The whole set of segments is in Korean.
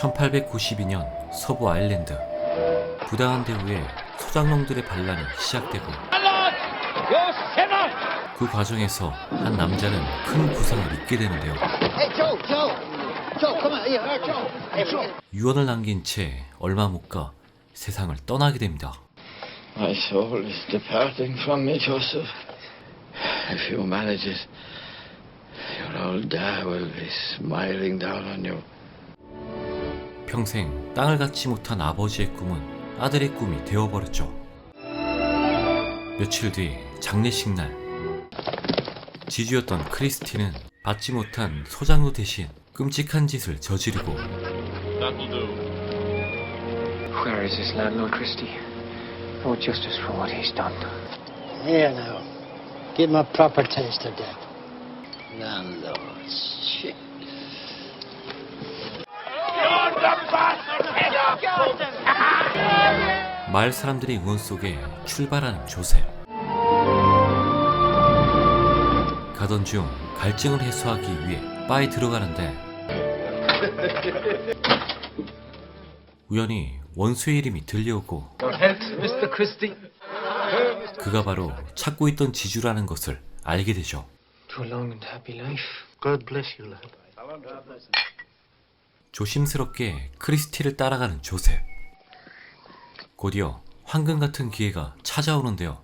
1892년 서부 아일랜드 부당한 대우에 소장농들의 반란이 시작되고 그 과정에서 한 남자는 큰 부상을 입게 되는데요. 유언을 남긴 채 얼마 못 가 세상을 떠나게 됩니다. My soul is departing from me, Joseph. If you manage it, your old dad will be smiling down on you. 평생 땅을 갖지 못한 아버지의 꿈은 아들의 꿈이 되어버렸죠. 며칠 뒤 장례식 날 지주였던 크리스티는 받지 못한 소장로 대신 끔찍한 짓을 저지르고 Where is his landlord, Christie? I want justice for what he's done. Here now. Give him a proper taste of death. Landlord. Shit. 마을 사람들의 응원 속에 출발하는 조셉. 가던 중 갈증을 해소하기 위해 바에 들어가는데 우연히 원수의 이름이 들려오고. 그가 바로 찾고 있던 지주라는 것을 알게 되죠. 조심스럽게 크리스티를 따라가는 조셉. 곧이어 황금 같은 기회가 찾아오는데요.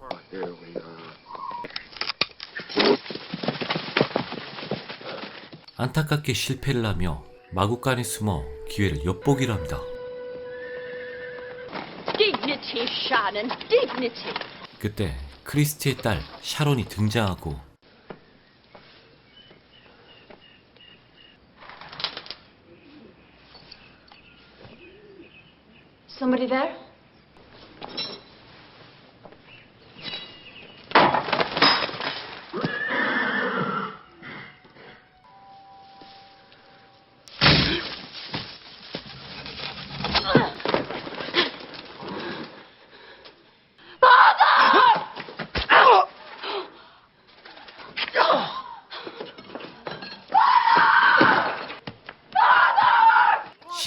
안타깝게 실패를 하며 마구간에 숨어 기회를 엿보기로 합니다. 그때 크리스티의 딸 샤론이 등장하고 Somebody there?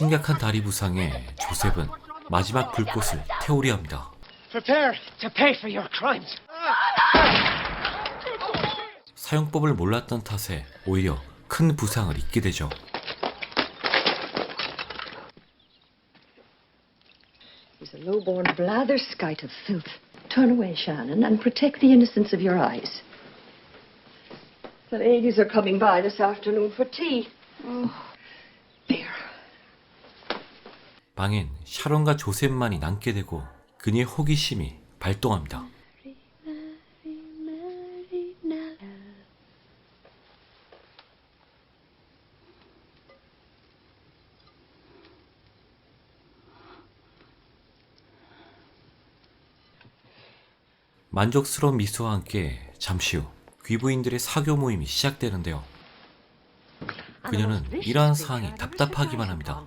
심각한 다리 부상에 조셉은 마지막 불꽃을 태우려 합니다. Prepare. To pay for your crimes. 사용법을 몰랐던 탓에 오히려 큰 부상을 입게 되죠. He's a low-born blatherskite of filth. Turn away, Shannon, and protect the innocence of your eyes. The ladies are coming by this afternoon for tea. Oh, there. 방엔 샤론과 조셉만이 남게 되고 그녀의 호기심이 발동합니다. 만족스러운 미소와 함께 잠시 후 귀부인들의 사교 모임이 시작되는데요. 그녀는 이러한 상황이 답답하기만 합니다.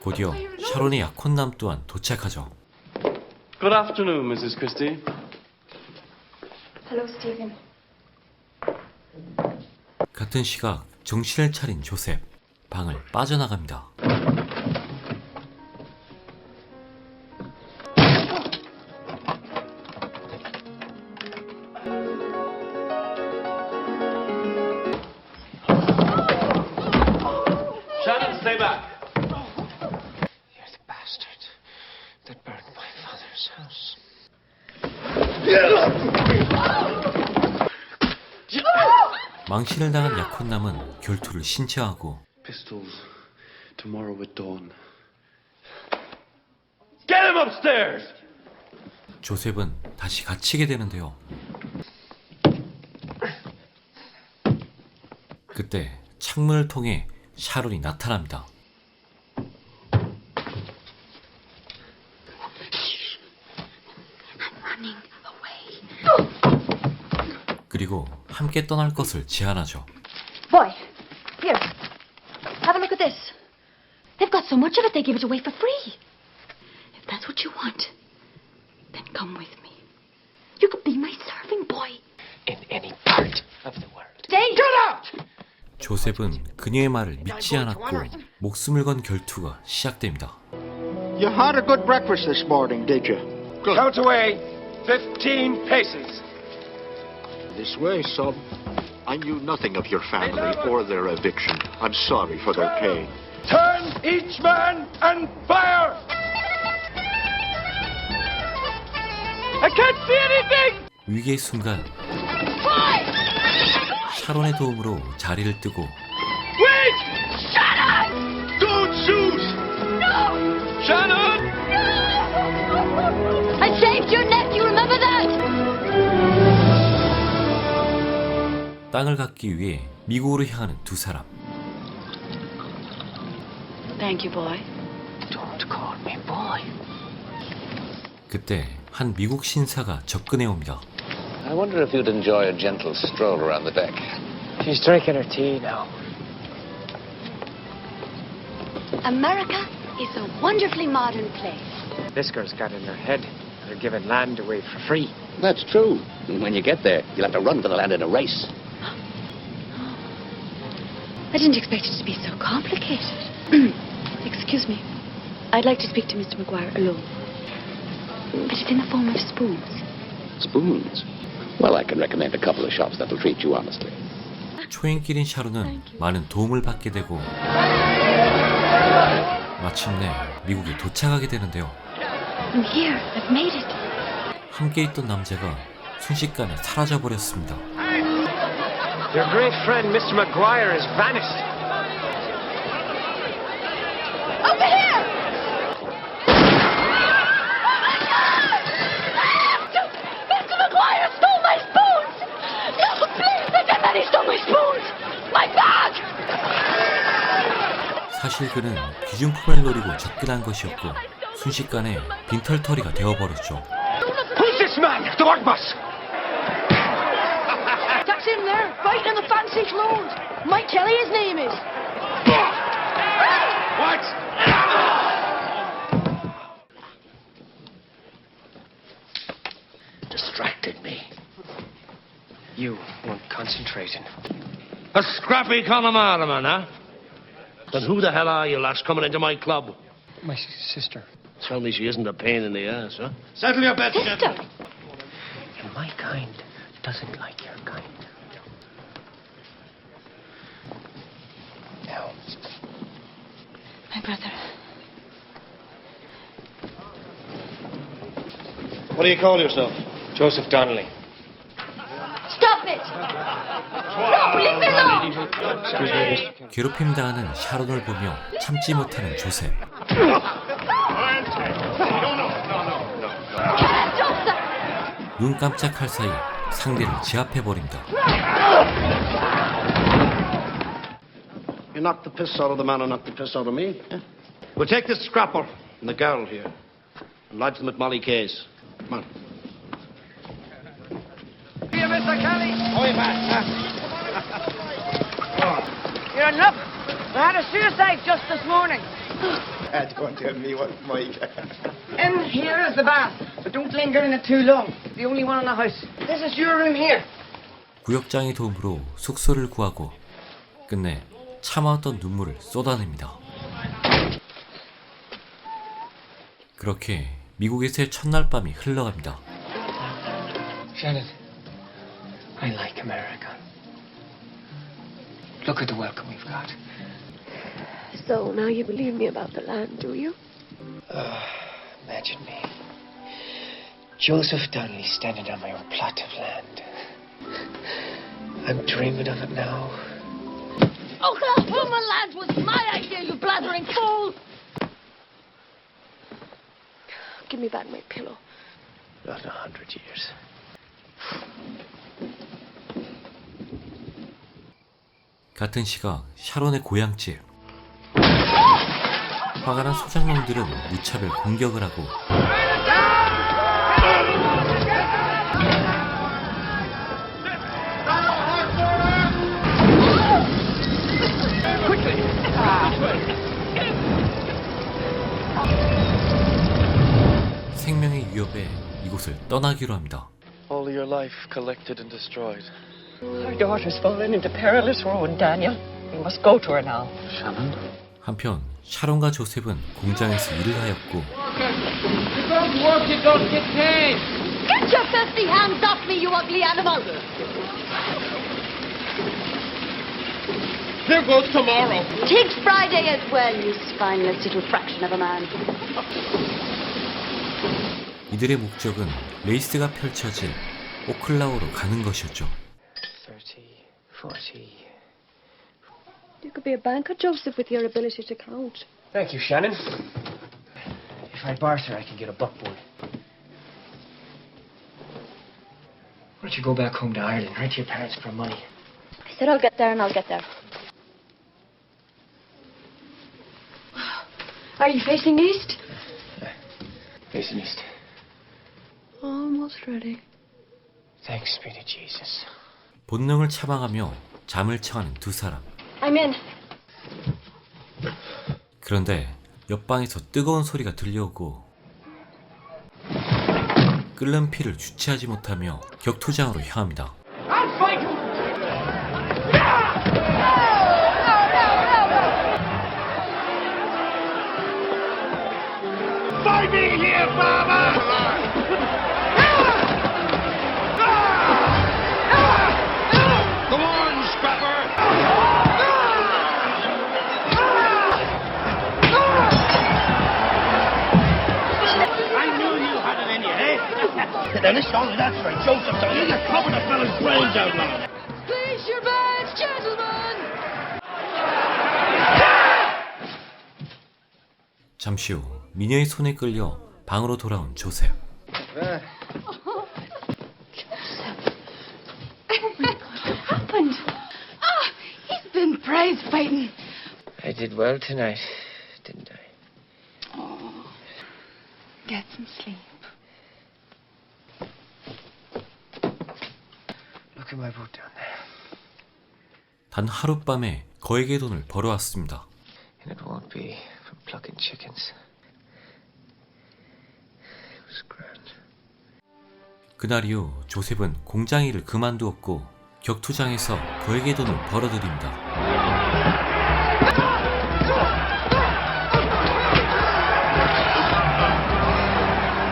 곧이어 샤론의 약혼남 또한 도착하죠. Good afternoon, Mrs. Christie. Hello, Stephen. 같은 시각 정신을 차린 조셉 방을 빠져나갑니다. 망신을 당한 약혼남은 결투를 신청하고 Pistols tomorrow at dawn. Get him upstairs! 조셉은 다시 갇히게 되는데요. 그때 창문을 통해 샤론이 나타납니다. 그리고 함께 떠날 것을 제안하죠. Boy, here. Have a look at this. They've got so much of it they give it away for free. If that's what you want, then come with me. You could be my serving boy. In any part of the world. Stay! Get out! 조셉은 그녀의 말을 믿지 않았고 목숨을 건 결투가 시작됩니다. You had a good breakfast this morning, did you? Count away 15 paces. This way, son. I knew nothing of your family or their eviction. I'm sorry for their pain. Turn each man and fire! I can't see anything! 위기의 순간 샤론의 도움으로 자리를 뜨고 Wait! Don't shoot! No! Shannon! 땅을 갖기 위해 미국으로 향하는 두 사람. Thank you, boy. Don't call me boy. 그때 한 미국 신사가 접근해 옵니다. I wonder if you'd enjoy a gentle stroll around the deck. She's drinking her tea now. America is a wonderfully modern place. This girl's got in her head they're giving land away for free. That's true. And when you get there, you'll have to run for the land in a race. I didn't expect it to be so complicated. Excuse me. I'd like to speak to Mr. McGuire alone. But it's in the form of spoons. Spoons. Well, I can recommend a couple of shops that'll treat you honestly. 초행길인 샤론은 많은 도움을 받게 되고 마침내 미국에 도착하게 되는데요. I'm here. I've made it. 함께 있던 남자가 순식간에 사라져 버렸습니다. Your great friend, Mr. McGuire, has vanished. Over here! Mr. McGuire stole my spoons! No, please, tell them that he stole my spoons! My bag! 사실 그는 귀중품을 노리고 접근한 것이었고 순식간에 빈털터리가 되어버렸죠. Who's this man? The work bus. That's him there, right in the fancy clothes. Mike Kelly, his name is. What? Distracted me. You weren't concentrating. A scrappy Connemara man, huh? Then who the hell are you, lass, coming into my club? My sister. Tell me she isn't a pain in the ass, huh? Settle your bets, Sister! And my kind doesn't like your What do you call yourself? Joseph Donnelly. Stop it! No, leave me alone! 괴롭힘 당하는 샤론을 보며 참지 못하는 조셉. 눈 깜짝할 사이 상대를 제압해 버립니다. You knocked the piss out of the man who knocked the piss out of me. eh? We'll take this scrapper and the girl here and lodge them at Molly Case. Come on. Here, Mr. Kelly. You're in luck. I had a suicide just this morning. Don't tell me what Mike. In here is the bath, but don't linger in it too long. It's the only one in the house. This is your room here. 구역장의 도움으로 숙소를 구하고 끝내 참아왔던 눈물을 쏟아냅니다. 그렇게 미국에서의 첫날 밤이 흘러갑니다. Shannon, I like America. Look at the welcome we've got. So now you believe me about the land, do you? Imagine me. Joseph Donnelly standing on my own plot of land. I'm dreaming of it now. Oklahoma land was my idea, you blathering fool! Give me back my pillow. Not a hundred years. 같은 시각 샤론의 고향집. 화가 난 소장놈들은 무차별 공격을 하고 위협에 이곳을 떠나기로 합니다. All your life collected and destroyed. Our daughter's fallen into perilous ruin, Daniel. We must go to her now. Shannon? 한편 샤론과 조셉은 공장에서 일을 하였고 You don't work, you don't get paid. Get your filthy hands off me, you ugly animal. Here goes tomorrow. Tig's Friday as well, you spineless little fraction of a man. 이들의 목적은 레이스가 펼쳐질 오클라호로 가는 것이었죠. 30, 40. You could be a banker, Joseph, with your ability to count. Thank you, Shannon. If I barter, I can get a buckboard. Why don't you go back home to Ireland, write to your parents for money? I said I'll get there and I'll get there. Are you facing east? Facing east. Almost ready. Thanks be to Jesus. 본능을 차방하며 잠을 청하는 두 사람. I'm in. 그런데 옆방에서 뜨거운 소리가 들려오고 끓는 피를 주체하지 못하며 격투장으로 향합니다. Fight me here, Baba! Eh? It's only that's right, Joseph. So you just covered the fella's brains out, man. Place your bets, gentlemen. 잠시 후 미녀의 손에 끌려 방으로 돌아온 조셉. happened? Ah, he's been prize fighting. I did well tonight, didn't I? Oh, get some sleep. Look at my boat down there. 단 하룻밤에 거액의 돈을 벌어왔습니다. And it won't be from plucking chickens. It was grand. 그날 이후 조셉은 공장 일을 그만두었고 격투장에서 거액의 돈을 벌어들입니다.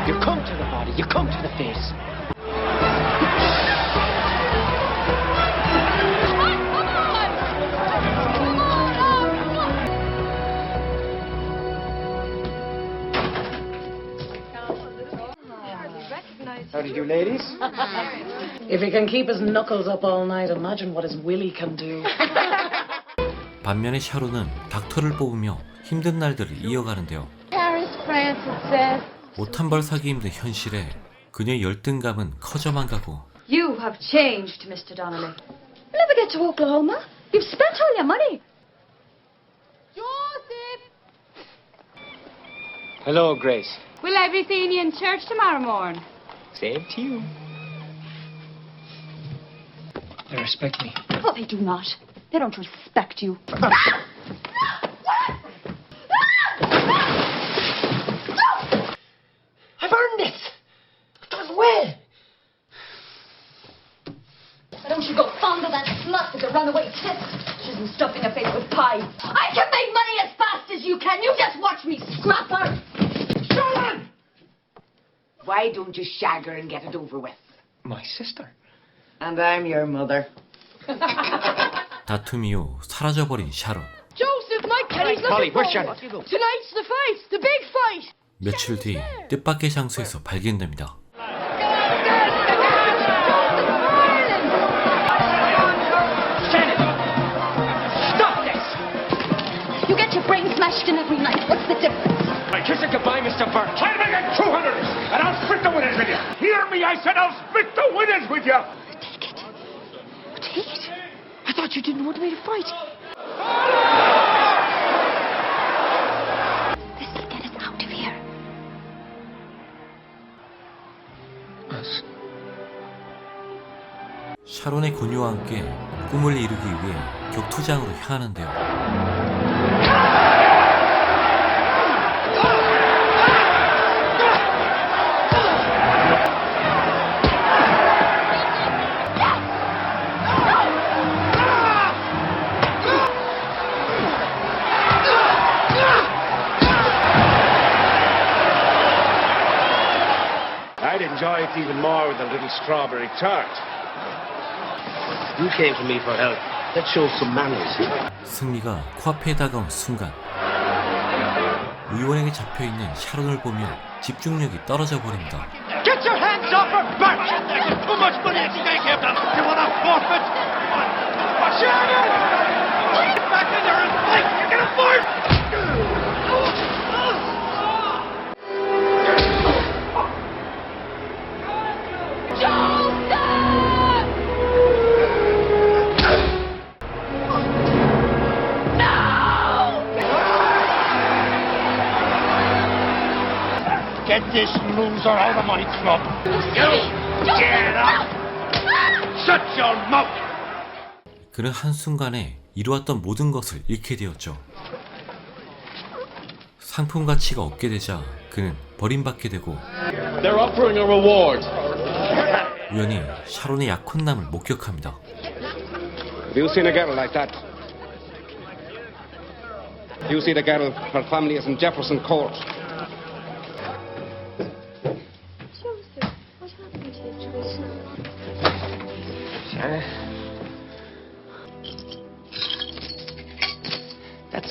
You come to the body, you come to the face. Ladies? If he can keep his knuckles up all night, imagine what his willy can do. 반면에 샤론은 닥터를 뽑으며 힘든 날들을 이어가는데요. Paris, France, it says. 옷 한 벌 사기 힘든 현실에 그녀의 열등감은 커져만 가고 You have changed, Mr. Donnelly. Never get to Oklahoma. You've spent all your money. Joseph! Hello, Grace. Will I be seeing you in church tomorrow morning? Same to you. They respect me. Oh, they do not. They don't respect you. Ah! Ah! I've earned it. I've done well. Why don't you go fondle that slut with the runaway tits? She's been stuffing her face with pie. I can make money as fast as you can. You just watch me scrap her. Sharon! Why don't you shag her and get it over with? My sister. And I'm your mother. 다툼 이후 사라져버린 샤론. Joseph, my Kelly's Polly, where's Sharon? Tonight's the fight, the big fight. 며칠 뒤 뜻밖의 장소에서 발견됩니다. Stop this! You get your brain smashed in every night. What's the difference? I kiss it goodbye, Mr. Burke. Try to make it 200, and said I'll split the winners with you. Take it. Take it. I thought you didn't want me to fight. This'll get us out of here. Us. 샤론의 권유와 함께 꿈을 이루기 위해 격투장으로 향하는데요. Enjoy it even more with a little strawberry tart. You came to me for help. Let's show some manners. 승리가 코앞에 다가온 순간 의원에게 잡혀 있는 샤론을 보며 집중력이 떨어져 버립니다. Get your hands off her back! There's too much money at stake here. You want to forfeit? Shannon! Get back in there and fight! You're gonna fight! Get this loser out of my club. You get up! Shut your mouth! 그는 한순간에 이루었던 모든 것을 잃게 되었죠. 상품 가치가 없게 되자 그는 버림받게 되고 They're offering a reward. 우연히 샤론의 약혼남을 목격합니다. Have you seen a girl like that? You see the girl, her family is in Jefferson Court.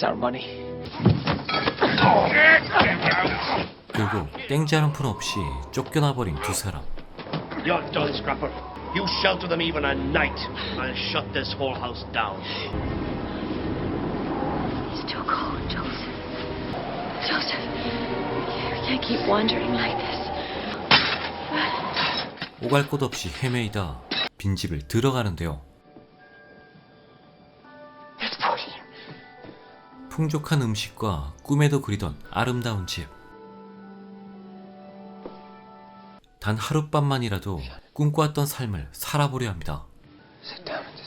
Money. 결국 땡지 한푼 없이 쫓겨나 버린 두 사람. You're done, Scrapper. You shelter them even at night. I'll shut this whole house down. It's too cold, Joseph. Joseph, we can't keep wandering like this. 오갈 곳 없이 헤매이다 빈집을 들어가는데요. 풍족한 음식과 꿈에도 그리던 아름다운 집. 단 하룻밤만이라도 꿈꿔왔던 삶을 살아보려 합니다. Sit down at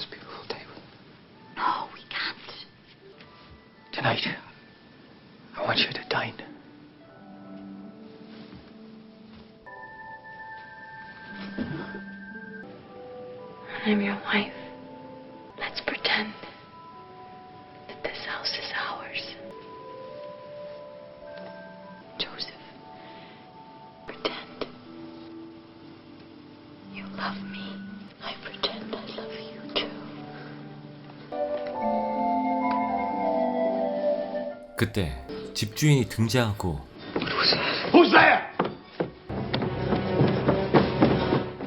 그때 집주인이 등장하고?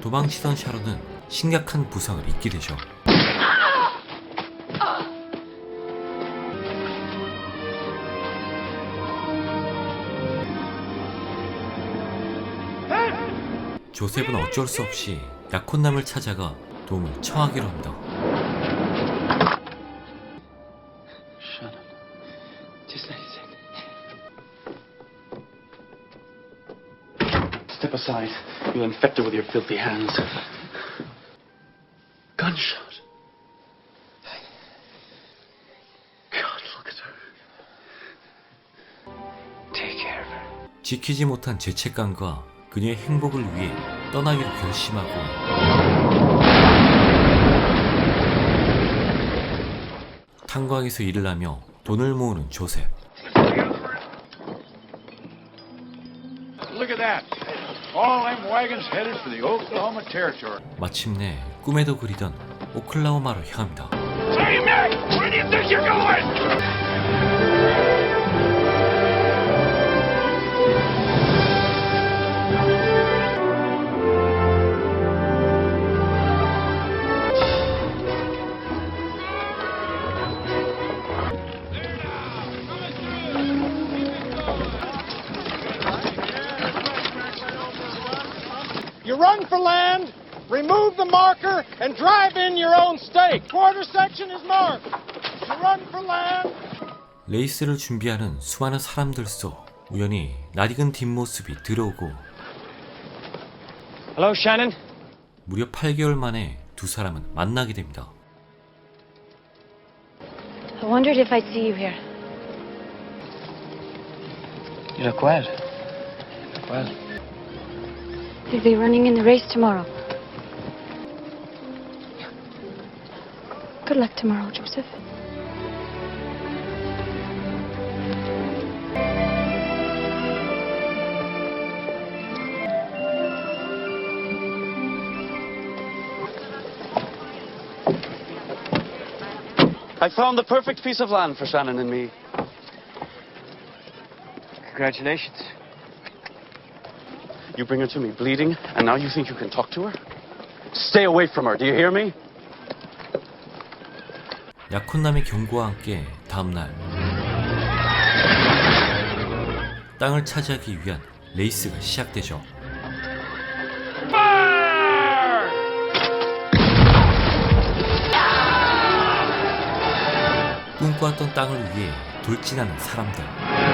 도망치던 샤론은 심각한 부상을 입게 되죠. 조셉은 어쩔 수 없이 약혼남을 찾아가 도움을 청하기로 합니다. Aside. You'll infect her with your filthy hands. Gunshot. God, look at her. Take care of her. 지키지 못한 죄책감과 그녀의 행복을 위해 떠나기로 결심하고 탄광에서 일을 하며 돈을 모으는 조셉. 마침내 꿈에도 그리던 오클라호마로 향합니다. Run for land, remove the marker, and drive in your own stake. Quarter section is marked. You run for land. 레이스를 준비하는 수많은 사람들 속 우연히 낯익은 뒷모습이 들어오고 Hello, Shannon. 무려 8개월 만에 두 사람은 만나게 됩니다. I wondered if I'd see you here. You look well. Look well. busy running in the race tomorrow. Good luck tomorrow, Joseph. I found the perfect piece of land for Shannon and me. Congratulations. You bring her to me bleeding, and now you think you can talk to her? Stay away from her, do you hear me? 약혼남의 경고와 함께 다음날 땅을 차지하기 위한 레이스가 시작되죠. 꿈꿔왔던 땅을 위해 돌진하는 사람들.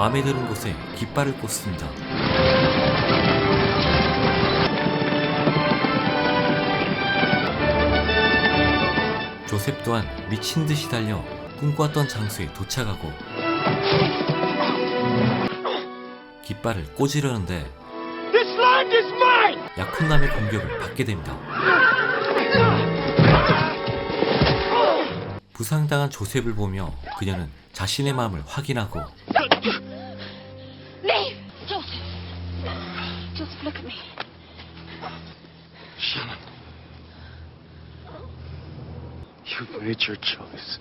마음에 드는 곳에 깃발을 꽂습니다. 조셉 또한 미친 듯이 달려 꿈꿔왔던 장소에 도착하고 깃발을 꽂으려는데! 약혼남의 공격을 받게 됩니다. 부상당한 조셉을 보며 그녀는 자신의 마음을 확인하고 Your choice.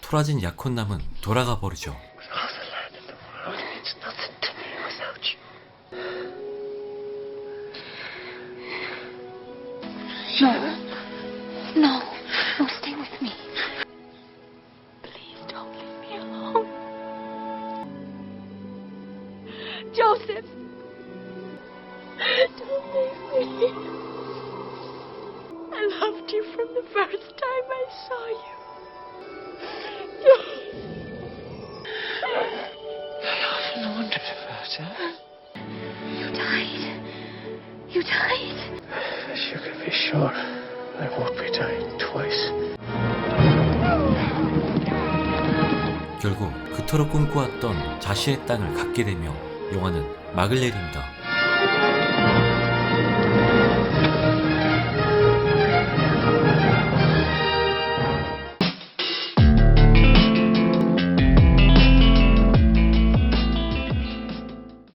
토라진 약혼남은 돌아가 버리죠. No. No, stay with me. Please don't leave me alone. Joseph! Don't leave me. From the first time I saw you. I often wondered about it. You died. You died. As you can be sure, I won't be dying twice. 결국 그토록 꿈꿔왔던 자신의 땅을 갖게 되며 영화는 막을 내립니다.